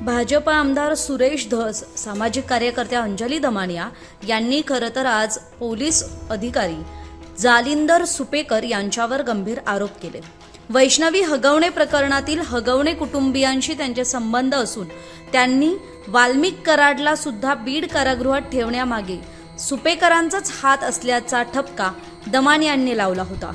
भाजप आमदार सुरेश धस सामाजिक कार्यकर्त्या अंजली दमानिया यांनी खरं तर आज पोलीस अधिकारी जालिंदर सुपेकर यांच्यावर गंभीर आरोप केले. वैष्णवी हगवणे प्रकरणातील हगवणे कुटुंबियांशी त्यांचे संबंध असून त्यांनी वाल्मिक कराडला सुद्धा बीड कारागृहात ठेवण्यामागे सुपेकरांचाच हात असल्याचा ठपका दमान यांनी लावला होता.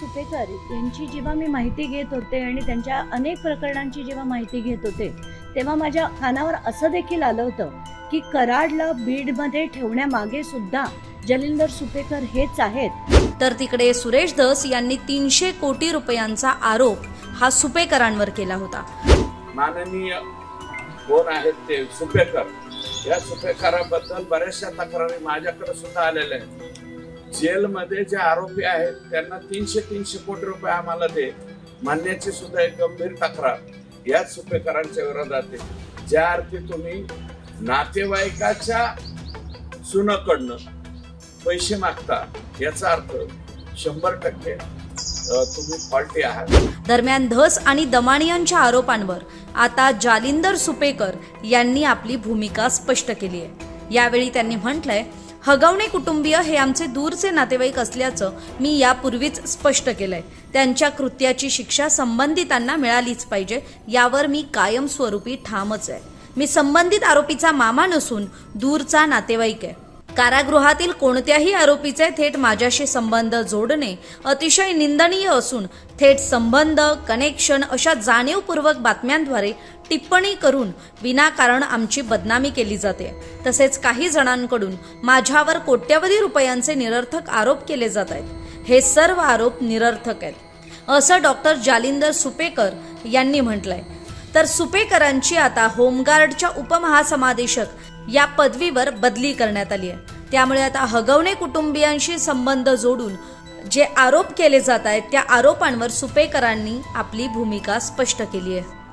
सुपेकर यांची जेव्हा मी माहिती घेत होते आणि त्यांच्या अनेक प्रकरणांची जेव्हा माहिती घेत होते तेव्हा माझ्या कानावर असं देखील आलं होतं की कराडला बीडमध्ये ठेवण्यामागे सुद्धा जलिंदर सुपेकर हेच आहेत. तर तिकडे सुरेश धस यांनी तीनशे कोटी रुपयांचा आरोप हा सुपेकरांवर केला होता. माननीय कोण आहेत ते? सुपेकर. या सुपेकराबद्दल बऱ्याचशा तक्रारी माझ्याकडे सुद्धा आलेल्या आहेत. जेलमध्ये जे आरोपी आहेत त्यांना तीनशे तीनशे कोटी रुपये आम्हाला दे. मानण्याची सुद्धा एक गंभीर तक्रार. याच सुपेकरांच्या विरोधात ज्या अर्थी तुम्ही नातेवाईकाच्या सुनाकडनं पैसे मागता याचा अर्थ शंभर टक्के तुम्ही फॉल्टी आहात. दरम्यान धस आणि दमानियांच्या आरोपांवर आता जालिंदर सुपेकर यांनी आपली भूमिका स्पष्ट केली आहे. यावेळी त्यांनी म्हटलंय हगवणे कुटुंबीय हे आमचे दूरचे नातेवाईक असल्याचं मी यापूर्वीच स्पष्ट केलंय. त्यांच्या कृत्याची शिक्षा संबंधितांना मिळालीच पाहिजे यावर मी कायमस्वरूपी ठामच आहे. मी संबंधित आरोपीचा मामा नसून दूरचा नातेवाईक आहे. कारागृहातील कोणत्याही आरोपीचे थेट माझ्याशी संबंध जोडणे अतिशय निंदनीय असून थेट संबंध कनेक्शन अशा जाणीवपूर्वक बातम्यांद्वारे टिप्पणी करून विनाकारण आमची बदनामी केली जाते. तसेच काही जणांकडून माझ्यावर कोट्यवधी रुपयांचे निरर्थक आरोप केले जात आहेत. हे सर्व आरोप निरर्थक आहेत. असं डॉक्टर जालिंदर सुपेकर यांनी म्हटलंय. तर सुपेकरांची आता होमगार्डच्या उपमहासमादेशक या पदवीवर बदली करण्यात आली आहे. त्यामुळे आता हगवणे कुटुंबियांशी संबंध जोडून जे आरोप केले जात आहेत त्या आरोपांवर सुपेकरांनी आपली भूमिका स्पष्ट केली आहे.